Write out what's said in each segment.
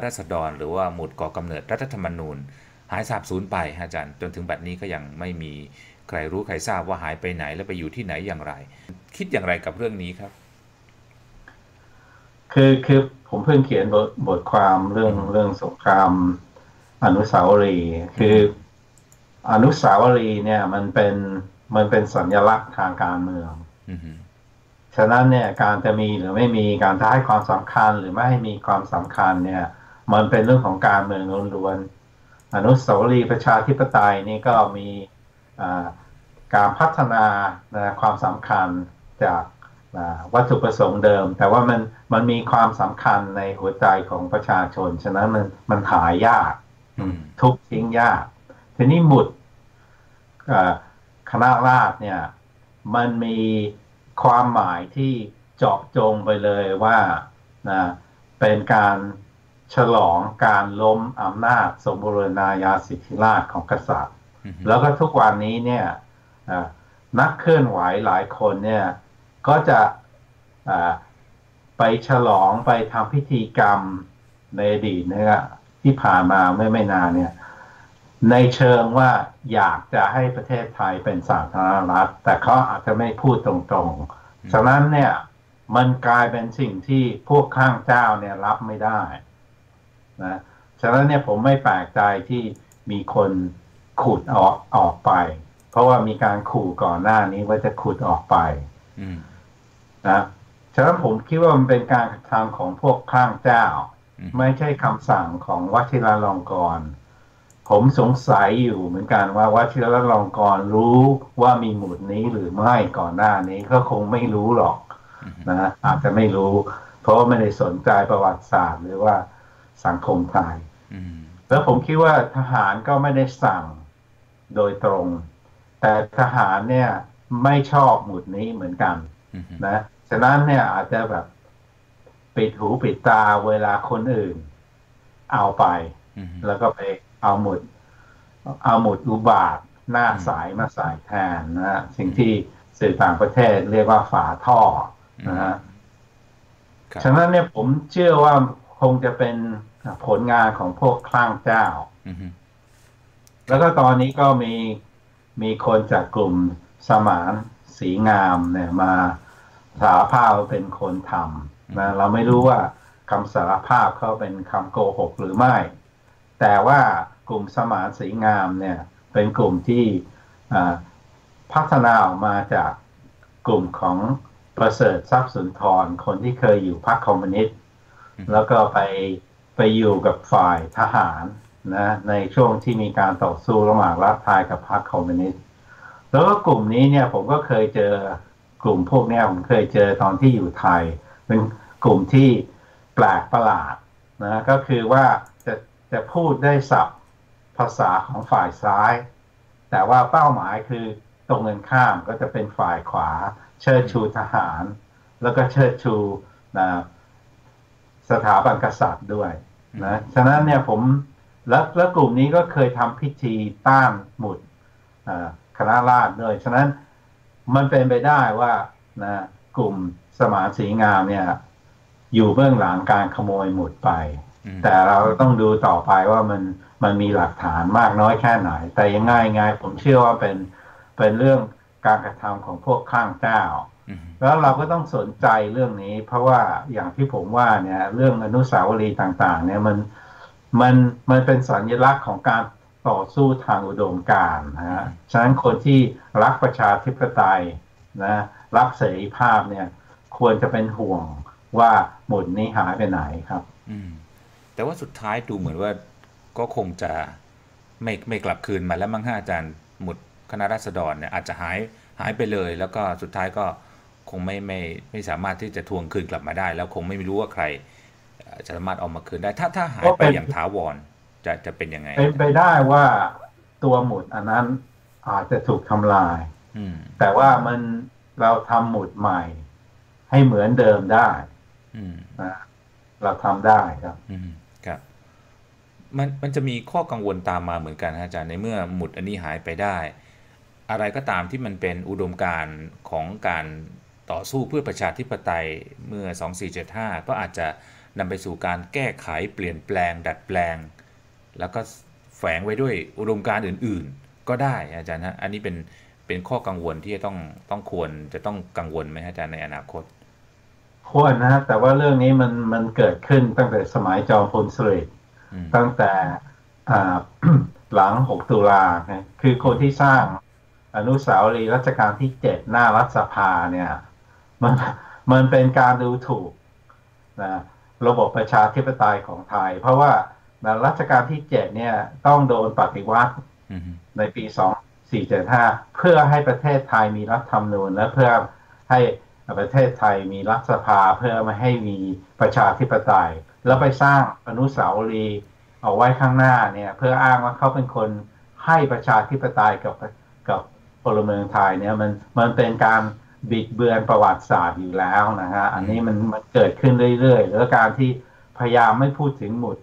ณะรัษฎร หรือว่าหมุดก่อกำเนิดรัฐธรรมนูญ หายสาบสูญไปอาจารย์ จนถึงบัดนี้ก็ยังไม่มีใครรู้ใครทราบว่าหายไปไหนและไปอยู่ที่ไหนอย่างไร คิดอย่างไรกับเรื่องนี้ครับ คือคือผมเพิ่งเขียนบทบทความเรื่องเรื่องสงครามอนุสาวรีย์คืออนุสาวรีย์เนี่ยมันเป็นมันเป็นสัญลักษณ์ทางการเมืองอือฮึฉะนั้นเนี่ยการจะมีหรือไม่มีการจะให้ความสำคัญหรือไม่ให้มีความสำคัญเนี่ย มันเป็นเรื่องของการเมืองล้วนๆอนุสาวรีย์ประชาธิปไตยนี่ก็มีอ่าการพัฒนานะความสำคัญจากอ่าวัตถุประสงค์เดิม แต่ว่ามันมันมีความสำคัญในหัวใจของประชาชน ฉะนั้นมันมันหายากอืมทุบทิ้งยาก ทีนี้หมุดเอ่อคณะราษฎรเนี่ย มันมีความหมายที่เจาะจงไปเลยว่านะเป็นการ ฉลองการล้มอำนาจสมบูรณาญาสิทธิราชย์ของกษัตริย์อือฮึแล้วก็ทุกวันนี้เนี่ยอะนักเคลื่อนไหวหลายคนเนี่ยก็จะอ่าไปฉลองไปทำพิธีกรรมในอดีตเนี่ยที่ผ่านมาไม่ไม่นานเนี่ยในเชิงว่าอยากจะให้ประเทศไทยเป็นสาธารณรัฐ แต่เขาอาจจะไม่พูดตรงๆ ฉะนั้นเนี่ยมันกลายเป็นสิ่งที่พวกข้างเจ้าเนี่ยรับไม่ได้ นะฉะนั้นเนี่ยผมไม่แปลกใจที่มีคนขุดออกออกไป เพราะว่ามีการขู่ก่อนหน้านี้ว่าจะขุดออกไปอืมนะฉะนั้นผมคิดว่ามันเป็นการกระทำของพวกข้างเจ้าอืมไม่ใช่คำสั่งของวชิราลงกรณ์ผมสงสัยอยู่เหมือนกันว่าวชิราลงกรณ์รู้ว่ามีหมุดนี้หรือไม่ก่อนหน้านี้ก็คงไม่รู้หรอกอืมนะอาจจะไม่รู้ เพราะว่าไม่ได้สนใจประวัติศาสตร์หรือว่า สังคมไทยอืมแล้วผมคิดว่าทหารก็ไม่ได้สั่งโดยตรง แต่ทหารเนี่ยไม่ชอบหมุดนี้เหมือนกันอืมนะฉะนั้นเนี่ยอาจจะแบบปิดหูปิดตาเวลาคนอื่น เอาไปอืมแล้วก็ไปเอาหมุด เอาหมุดอุบาทหน้าสายมาใส่แทนนะฮะสิ่งที่สื่อต่างประเทศเรียกว่าฝาท่อนะฮะครับฉะนั้นเนี่ยผมเชื่อว่าคงจะเป็น ผลงานของพวกคลั่งเจ้าอืมแล้วก็ตอนนี้ก็มีมีคนจากกลุ่มสมานสีงามเนี่ยมาสารภาพว่าเป็นคนทำนะเราไม่รู้ว่าคำสารภาพเขาเป็นคำโกหกหรือไม่ แต่ว่ากลุ่มสมานสีงามเนี่ย เป็นกลุ่มที่อ่าพัฒนาออกมาจากกลุ่มของประเสริฐทรัพย์สุนทร คนที่เคยอยู่พรรคคอมมิวนิสต์แล้วก็ไป ไปอยู่กับฝ่ายทหารนะในช่วงที่มีการต่อสู้ระหว่างรัฐไทยกับพรรคคอมมิวนิสต์แล้วก็กลุ่มนี้เนี่ยผมก็เคยเจอกลุ่มพวกเนี้ยผมเคยเจอตอนที่อยู่ไทย เป็นกลุ่มที่แปลกประหลาดนะก็คือว่าจะจะพูดได้ศัพท์ภาษาของฝ่ายซ้าย แต่ว่าเป้าหมายคือตรงกันข้ามก็จะเป็นฝ่ายขวา เชิดชูทหาร แล้วก็เชิดชูนะสถาบันกษัตริย์ด้วย นะฉะนั้นเนี่ยผมแล้วแล้วกลุ่มนี้ก็เคยทำพิธีต้านหมุดอ่าคณะราษฎรด้วยฉะนั้นมันเป็นไปได้ว่านะกลุ่มสมานสีงามเนี่ย อยู่เบื้องหลังการขโมยหมุดไปอืมแต่เราต้องดูต่อไปว่ามันมันมีหลักฐานมากน้อยแค่ไหน แต่ยังไงไงผมเชื่อว่าเป็นเป็นเรื่องการกระทำของพวกข้างเจ้าอืม แล้วเราก็ต้องสนใจเรื่องนี้ เพราะว่าอย่างที่ผมว่าเนี่ย เรื่องอนุสาวรีย์ต่าง ๆ เนี่ยมันมันมันเป็นสัญลักษณ์ของการต่อสู้ทางอุดมการณ์นะฮะฉะนั้นคนที่รักประชาธิปไตยนะรักเสรีภาพเนี่ย ควรจะเป็นห่วงว่าหมุดนี้หายไปไหนครับแต่ว่าสุดท้ายดูเหมือนว่าก็คงจะไม่ไม่กลับคืนมาแล้วมั้งฮะอาจารย์หมุดคณะราษฎรเนี่ยอาจจะหายหายไปเลย แล้วก็สุดท้ายก็ คงไม่ไม่ไม่สามารถที่จะทวงคืนกลับมาได้ แล้วคงไม่รู้ว่าใครเอ่อจะสามารถเอามาคืนได้ ถ้าถ้าหายก็ไปเป็นอย่างถาวรจะจะเป็นยังไงเป็นไปได้ว่าตัวหมุดอันนั้นอาจจะถูกทำลายอืมแต่ว่ามันเราทำหมุดใหม่ ให้เหมือนเดิมได้อืมนะเราทำได้ครับอืมครับ มันมันจะมีข้อกังวลตามมาเหมือนกันนะอาจารย์ในเมื่อหมุดอันนี้หายไปได้ อะไรก็ตามที่มันเป็นอุดมการณ์ของการ ต่อสู้เพื่อประชาธิปไตยเมื่อ 2475 ก็อาจจะนำไปสู่การแก้ไขเปลี่ยนแปลง ดัดแปลง แล้วก็แฝงไว้ด้วยอุดมการณ์อื่น ๆ ก็ได้อาจารย์ฮะอันนี้เป็นเป็นข้อกังวลที่จะต้องต้องควรจะต้องกังวลไหมอาจารย์ในอนาคตควรนะแต่ว่าเรื่องนี้มันมันเกิดขึ้นตั้งแต่สมัยจอมพลสฤษดิ์ตั้งแต่หลัง 6 ตุลาคือคนที่สร้างอนุสาวรีย์รัชกาลที่ 7 หน้ารัฐสภาเนี่ย มันมันเป็นการดูถูกนะระบบประชาธิปไตยของไทย เพราะว่ารัชกาลที่7เนี่ยต้องโดนปฏิวัติในปี2475เพื่อให้ประเทศไทยมีรัฐธรรมนูญและเพื่อให้ประเทศไทยมีรัฐสภาเพื่อไม่ให้มีประชาธิปไตย แล้วไปสร้างอนุสาวรีย์เอาไว้ข้างหน้าเนี่ย เพื่ออ้างว่าเขาเป็นคนให้ประชาธิปไตยกับกับพลเมืองไทยเนี่ยมันมันเป็นการ บิดเบือนประวัติศาสตร์อยู่แล้วนะฮะอันนี้มันมันเกิดขึ้นเรื่อยๆ แล้วการที่พยายามไม่พูดถึงหมุด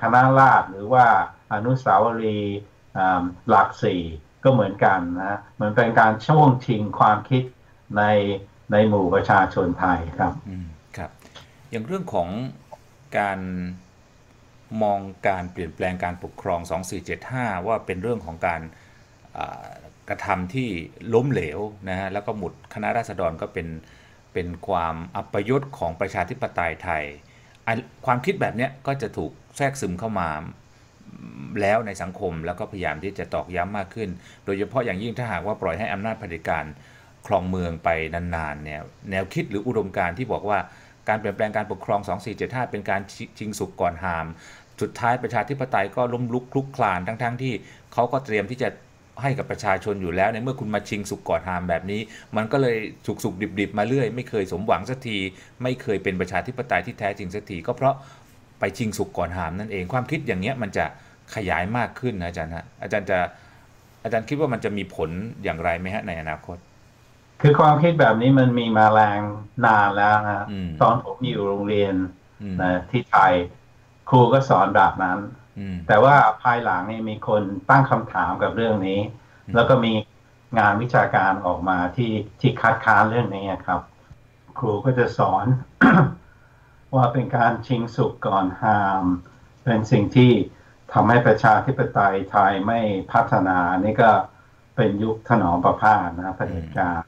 คณะราษฎรหรือว่าอนุสาวรีย์หลักสี่ก็เหมือนกันนะมันเป็นการช่วงชิงความคิดในในหมู่ประชาชนไทยครับครับ อย่างเรื่องของการมองการเปลี่ยนแปลงการปกครอง 2475 ว่าเป็นเรื่องของการ กระทำที่ล้มเหลวนะฮะแล้วก็หมุดคณะราษฎรก็เป็นเป็นความอัปยศของประชาธิปไตยไทย ความคิดแบบนี้ก็จะถูกแทรกซึมเข้ามาแล้วในสังคมแล้วก็พยายามที่จะตอกย้ำมากขึ้น โดยเฉพาะอย่างยิ่งถ้าหากว่าปล่อยให้อำนาจเผด็จการครองเมืองไปนานๆเนี่ยแนวคิดหรืออุดมการที่บอกว่าการเปลี่ยนแปลงการปกครอง 2475 เป็นการชิงสุกก่อนหาม สุดท้ายประชาธิปไตยก็ล้มลุกคลุกคลานทั้งๆทที่เขาก็เตรียมที่จะ ให้กับประชาชนอยู่แล้วในเมื่อคุณมาชิงสุกก่อนหามแบบนี้ มันก็เลยสุกสุกดิบดิบมาเรื่อย ไม่เคยสมหวังสักที ไม่เคยเป็นประชาธิปไตยที่แท้จริงสักทีก็เพราะไปชิงสุกก่อนหามนั่นเองความคิดอย่างเนี้ยมันจะขยายมากขึ้นนะอาจารย์ฮะอาจารย์จะอาจารย์คิดว่ามันจะมีผลอย่างไรไหมฮะในอนาคต คือความคิดแบบนี้มันมีมาแรงนานแล้วนะตอนผมอยู่โรงเรียนนะที่ไทยครูก็สอนแบบนั้น แต่ว่าภายหลังนี่มีคนตั้งคำถามกับเรื่องนี้ แล้วก็มีงานวิชาการออกมาที่ที่คัดค้านเรื่องนี้ครับ ครูก็จะสอนว่าเป็นการชิงสุกก่อนหาม เป็นสิ่งที่ทำให้ประชาธิปไตยไทยไม่พัฒนานี่ก็เป็นยุคถนอมประพาสนะประเด็จการ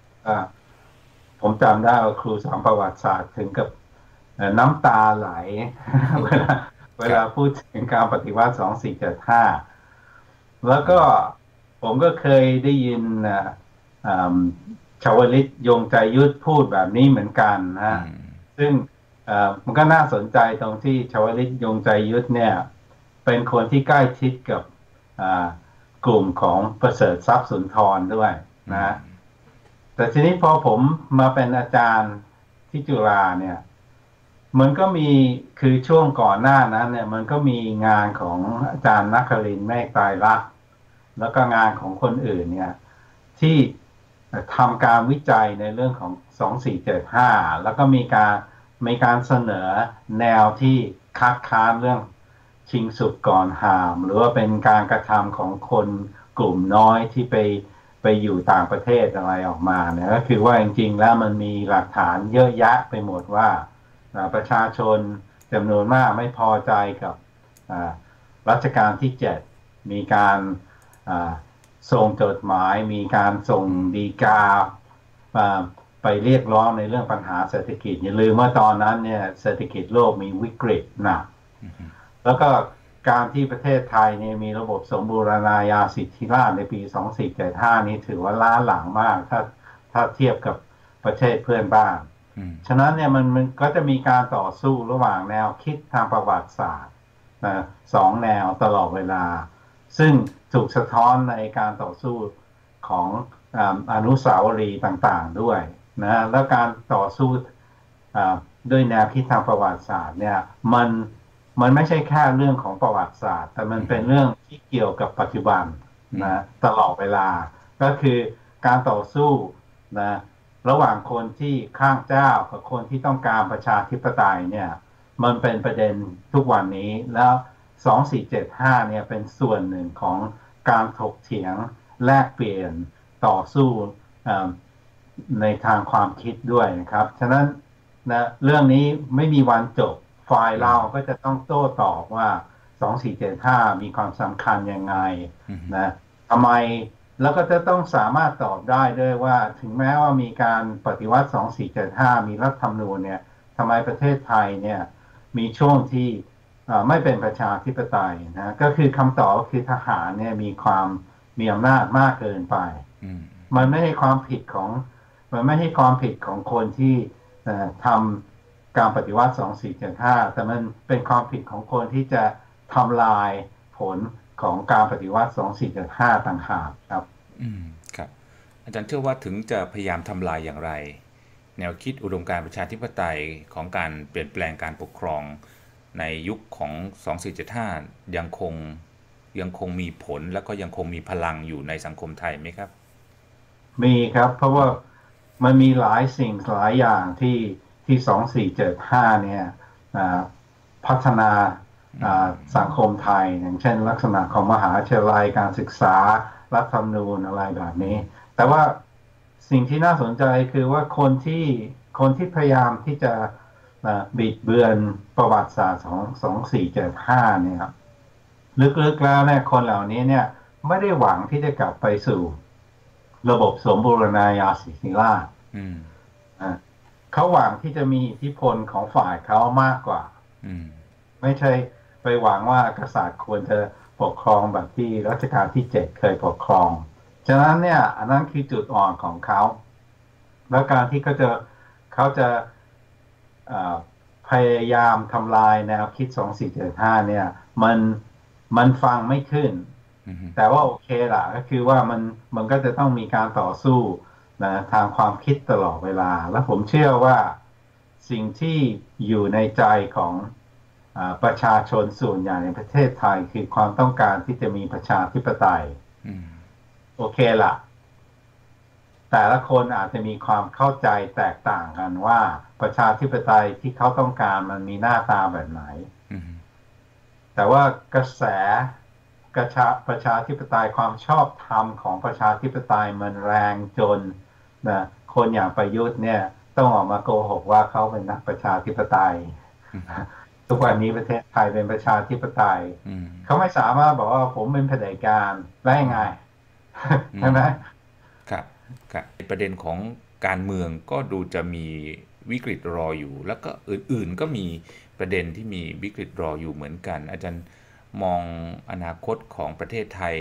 ผมจำได้ว่าครูสอนประวัติศาสตร์ถึงกับน้ำตาไหลเวลา เวลาพูดถึงการปฏิวัติสองสี่เจ็ดห้าแล้วก็ผมก็เคยได้ยินชาวลิตยงใจยุทธพูดแบบนี้เหมือนกันนะซึ่งมันก็น่าสนใจตรงที่ชาวลิตยงใจยุทธเนี่ย เป็นคนที่ใกล้ชิดกับกลุ่มของประเสริฐทรัพย์สุนทรด้วยนะแต่ทีนี้พอผมมาเป็นอาจารย์ที่จุฬาเนี่ย มันก็มีคือช่วงก่อนหน้านั้นเนี่ย มันก็มีงานของอาจารย์นักครินแม่ตายรัก แล้วก็งานของคนอื่นเนี่ย ที่ทำการวิจัยในเรื่องของสองสี่เจ็ดห้าแล้วก็มีการมีการเสนอแนวที่คัดค้านเรื่องชิงสุกก่อนหาม หรือว่าเป็นการกระทำของคนกลุ่มน้อยที่ไปไปอยู่ต่างประเทศอะไรออกมาเนี่ยก็คือว่าจริงๆแล้วมันมีหลักฐานเยอะแยะไปหมดว่า ประชาชนจำนวนมากไม่พอใจกับรัชกาลที่เจ็ดมีการส่งจดหมาย มีการส่งดีกาไปเรียกร้องในเรื่องปัญหาเศรษฐกิจ อย่าลืมว่าตอนนั้นเนี่ยเศรษฐกิจโลกมีวิกฤตหนักแล้วก็การที่ประเทศไทยเนี่ยมีระบบสมบูรณาญาสิทธิราชในปี 2475 นี้ถือว่าล้าหลังมาก ถ้าถ้าเทียบกับประเทศเพื่อนบ้าน ฉะนั้นเนี่ยมันมันก็จะมีการต่อสู้ระหว่างแนวคิดทางประวัติศาสตร์นะสองแนวตลอดเวลา ซึ่งถูกสะท้อนในการต่อสู้ของอนุสาวรีย์ต่างๆด้วยนะแล้วการต่อสู้ด้วยแนวคิดทางประวัติศาสตร์เนี่ยมันมันไม่ใช่แค่เรื่องของประวัติศาสตร์ แต่มันเป็นเรื่องที่เกี่ยวกับปัจจุบันนะตลอดเวลา ก็คือการต่อสู้นะ ระหว่างคนที่ข้างเจ้ากับคนที่ต้องการประชาธิปไตยเนี่ยมันเป็นประเด็นทุกวันนี้แล้ว 2475เนี่ยเป็นส่วนหนึ่งของการถกเถียงแลกเปลี่ยนต่อสู้ในทางความคิดด้วยนะครับ ฉะนั้นนะเรื่องนี้ไม่มีวันจบฝ่ายเราก็จะต้องโต้ตอบว่า 2475 มีความสำคัญยังไงนะทำไม แล้วก็จะต้องสามารถตอบได้ด้วยว่าถึงแม้ว่ามีการปฏิวัติ 2475 มีรัฐธรรมนูญเนี่ยทำไมประเทศไทยเนี่ยมีช่วงที่เอ่อไม่เป็นประชาธิปไตยนะก็คือคำตอบก็คือทหารเนี่ยมีความมีอำนาจมากเกินไปอืมมันไม่ใช่ความผิดของมันไม่ใช่ความผิดของคนที่เอ่อทำการปฏิวัติ 2475 แต่มันเป็นความผิดของคนที่จะทำลายผล ของการปฏิวัติ 2475ต่างหากครับ อืมครับ อาจารย์เชื่อว่าถึงจะพยายามทำลายอย่างไร แนวคิดอุดมการณ์ประชาธิปไตยของการเปลี่ยนแปลงการปกครอง ในยุคของ 2475 ยังคงยังคงมีผลแล้วก็ยังคงมีพลังอยู่ในสังคมไทยไหมครับ มีครับ เพราะว่ามันมีหลายสิ่งหลายอย่างที่ที่ 2475 เนี่ยอ่าพัฒนาอ่า สังคมไทย อย่างเช่น ลักษณะของมหาวิทยาลัยการศึกษารัฐธรรมนูญอะไรแบบนี้ แต่ว่าสิ่งที่น่าสนใจคือว่าคนที่คนที่พยายามที่จะอ่าบิดเบือนประวัติศาสตร์ของ2475เนี่ยครับลึกๆแล้วเนี่ยคนเหล่านี้เนี่ยไม่ได้หวังที่จะกลับไปสู่ระบบสมบูรณาญาสิทธิราชย์อืมอะเขาหวังที่จะมีอิทธิพลของฝ่ายเขามากกว่าอืมไม่ใช่ ไปหวังว่ากษัตริย์ควรจะปกครองแบบที่รัชกาลที่เจ็ดเคยปกครอง ฉะนั้นเนี่ยอันนั้นคือจุดอ่อนของเขา แล้วการที่เขาจะเขาจะเอ่อพยายามทำลายแนวคิด 2475 เนี่ย มันมันฟังไม่ขึ้นอืมแต่ว่าโอเคล่ะ ก็คือว่ามันมันก็จะต้องมีการต่อสู้นะทางความคิดตลอดเวลา และผมเชื่อว่าสิ่งที่อยู่ในใจของอา ประชาชนส่วนใหญ่ในประเทศไทยคือความต้องการที่จะมีประชาธิปไตยอืมโอเคล่ะแต่ละคนอาจจะมีความเข้าใจแตกต่างกันว่าประชาธิปไตยที่เขาต้องการมันมีหน้าตาแบบไหนอืมแต่ว่ากระแสกระชาประชาธิปไตยความชอบธรรมของประชาธิปไตยมันแรงจนนะคนอย่างประยุทธ์เนี่ย ต้องออกมาโกหกว่าเขาเป็นนักประชาธิปไตยอืม ทุกวันนี้ประเทศไทยเป็นประชาธิปไตยอืมเขาไม่สามารถบอกว่าผมเป็นเผด็จการได้ยังไงใช่ไหมครับครับประเด็นของการเมืองก็ดูจะมีวิกฤตรออยู่ แล้วก็อื่น ๆ ก็มีประเด็นที่มีวิกฤตรออยู่เหมือนกัน อาจารย์มองอนาคตของประเทศไทย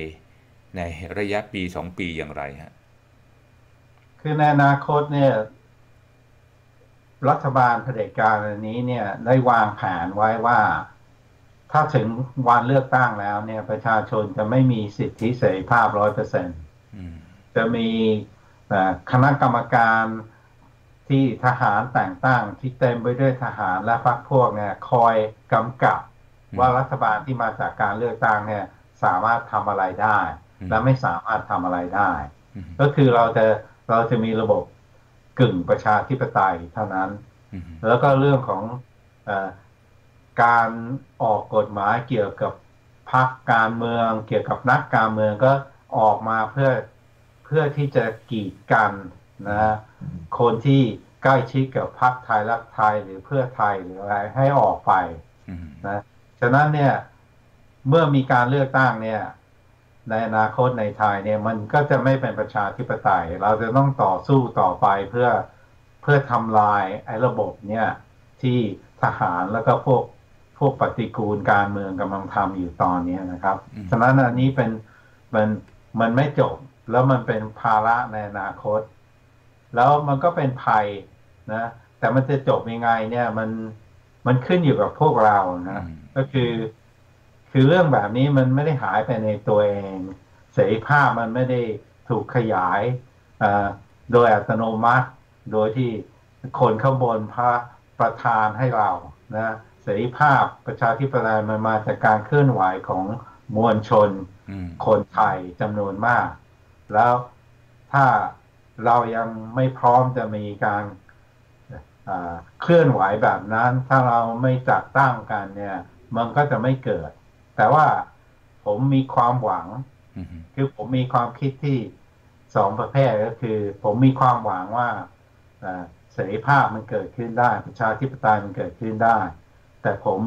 ในระยะปีสองปีอย่างไรฮะคือในอนาคตเนี่ย รัฐบาลเผด็จการอันนี้เนี่ยได้วางแผนไว้ว่า ถ้าถึงวันเลือกตั้งแล้วเนี่ยประชาชนจะไม่มีสิทธิเสรีภาพร้อยเปอร์เซ็นต์อืมจะมีเอ่อคณะกรรมการที่ทหารแต่งตั้งที่เต็มไปด้วยทหารและพรรคพวกเนี่ยคอยกำกับ ว่ารัฐบาลที่มาจากการเลือกตั้งเนี่ยสามารถทำอะไรได้ และไม่สามารถทำอะไรได้อืมก็คือเราจะเราจะมีระบบ กึ่งประชาธิปไตยเท่านั้นอืมแล้วก็เรื่องของเออการออกกฎหมายเกี่ยวกับพรรคการเมือง เกี่ยวกับนักการเมืองก็ออกมาเพื่อเพื่อที่จะกีดกันนะคนที่ใกล้ชิดกับพรรคไทยรักไทยหรือเพื่อไทยหรืออะไรให้ออกไปอืมนะฉะนั้นเนี่ยเมื่อมีการเลือกตั้งเนี่ย ในอนาคตในไทยเนี่ยมันก็จะไม่เป็นประชาธิปไตย เราจะต้องต่อสู้ต่อไปเพื่อเพื่อทำลายไอ้ระบบเนี่ยที่ทหารแล้วก็พวกพวกปฏิกูลการเมืองกำลังทำอยู่ตอนนี้นะครับ ฉะนั้นอันนี้เป็นมันมันไม่จบแล้วมันเป็นภาระในอนาคต แล้วมันก็เป็นภัยนะ แต่มันจะจบยังไงเนี่ยมันมันขึ้นอยู่กับพวกเรานะอืมก็คือ คือเรื่องแบบนี้มันไม่ได้หายไปในตัวเอง เสรีภาพมันไม่ได้ถูกขยายเอ่อโดยอัตโนมัติ โดยที่คนข้างบนพระประธานให้เรานะเสรีภาพประชาธิปไตยมันมาจากการเคลื่อนไหวของมวลชนอืมคนไทยจำนวนมาก แล้วถ้าเรายังไม่พร้อมจะมีการเอ่อเคลื่อนไหวแบบนั้น ถ้าเราไม่จัดตั้งกันเนี่ย มันก็จะไม่เกิด แต่ว่าผมมีความหวังอืมคือผมมีความคิดที่สองประเภทก็คือ ผมมีความหวังว่าเอ่อเสรีภาพมันเกิดขึ้นได้ ประชาธิปไตยมันเกิดขึ้นได้ แต่ผม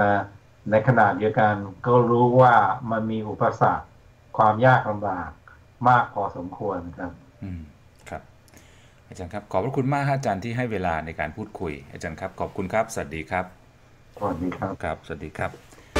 นะในขณะเดียวกันก็รู้ว่ามันมีอุปสรรคความยากลำบากมากพอสมควรครับ อืมครับ อาจารย์ครับ ขอบพระคุณมากฮะอาจารย์ที่ให้เวลาในการพูดคุย อาจารย์ครับ ขอบคุณครับ สวัสดีครับ สวัสดีครับครับ สวัสดีครับ